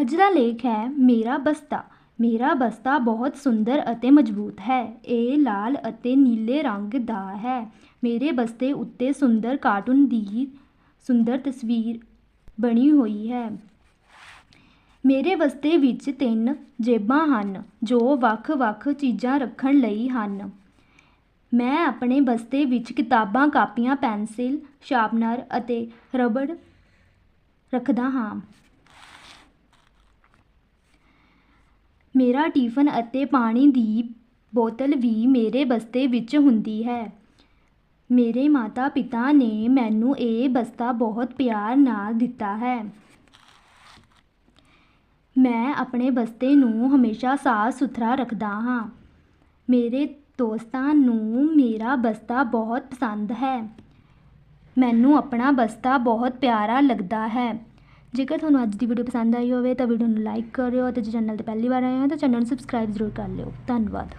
ਅੱਜ ਦਾ ਲੇਖ ਹੈ, ਮੇਰਾ ਬਸਤਾ। ਮੇਰਾ ਬਸਤਾ ਬਹੁਤ ਸੁੰਦਰ ਅਤੇ ਮਜ਼ਬੂਤ ਹੈ। ਇਹ ਲਾਲ ਅਤੇ ਨੀਲੇ ਰੰਗ ਦਾ ਹੈ। ਮੇਰੇ ਬਸਤੇ ਉੱਤੇ ਸੁੰਦਰ ਕਾਰਟੂਨ ਦੀ ਸੁੰਦਰ ਤਸਵੀਰ ਬਣੀ ਹੋਈ ਹੈ। ਮੇਰੇ ਬਸਤੇ ਵਿੱਚ ਤਿੰਨ ਜੇਬਾਂ ਹਨ, ਜੋ ਵੱਖ-ਵੱਖ ਚੀਜ਼ਾਂ ਰੱਖਣ ਲਈ ਹਨ। ਮੈਂ ਆਪਣੇ ਬਸਤੇ ਵਿੱਚ ਕਿਤਾਬਾਂ, ਕਾਪੀਆਂ, ਪੈਨਸਿਲ, ਸ਼ਾਰਪਨਰ ਅਤੇ ਰਬੜ ਰੱਖਦਾ ਹਾਂ। ਮੇਰਾ ਟਿਫਨ ਅਤੇ ਪਾਣੀ ਦੀ ਬੋਤਲ ਵੀ ਮੇਰੇ ਬਸਤੇ ਵਿੱਚ ਹੁੰਦੀ ਹੈ। ਮੇਰੇ ਮਾਤਾ ਪਿਤਾ ਨੇ ਮੈਨੂੰ ਇਹ ਬਸਤਾ ਬਹੁਤ ਪਿਆਰ ਨਾਲ ਦਿੱਤਾ ਹੈ। ਮੈਂ ਆਪਣੇ ਬਸਤੇ ਨੂੰ ਹਮੇਸ਼ਾ ਸਾਫ਼ ਸੁਥਰਾ ਰੱਖਦਾ ਹਾਂ। ਮੇਰੇ ਦੋਸਤਾਂ ਨੂੰ ਮੇਰਾ ਬਸਤਾ ਬਹੁਤ ਪਸੰਦ ਹੈ। ਮੈਨੂੰ ਆਪਣਾ ਬਸਤਾ ਬਹੁਤ ਪਿਆਰਾ ਲੱਗਦਾ ਹੈ। ਜੇਕਰ ਤੁਹਾਨੂੰ ਅੱਜ ਦੀ ਵੀਡੀਓ ਪਸੰਦ ਆਈ ਹੋਵੇ ਤਾਂ ਵੀਡੀਓ ਨੂੰ ਲਾਈਕ ਕਰਿਓ ਅਤੇ ਜੇ ਚੈਨਲ ਤੇ ਪਹਿਲੀ ਵਾਰ ਆਏ ਹੋ ਤਾਂ ਚੈਨਲ ਨੂੰ ਸਬਸਕ੍ਰਾਈਬ ਜ਼ਰੂਰ ਕਰ ਲਿਓ। ਧੰਨਵਾਦ।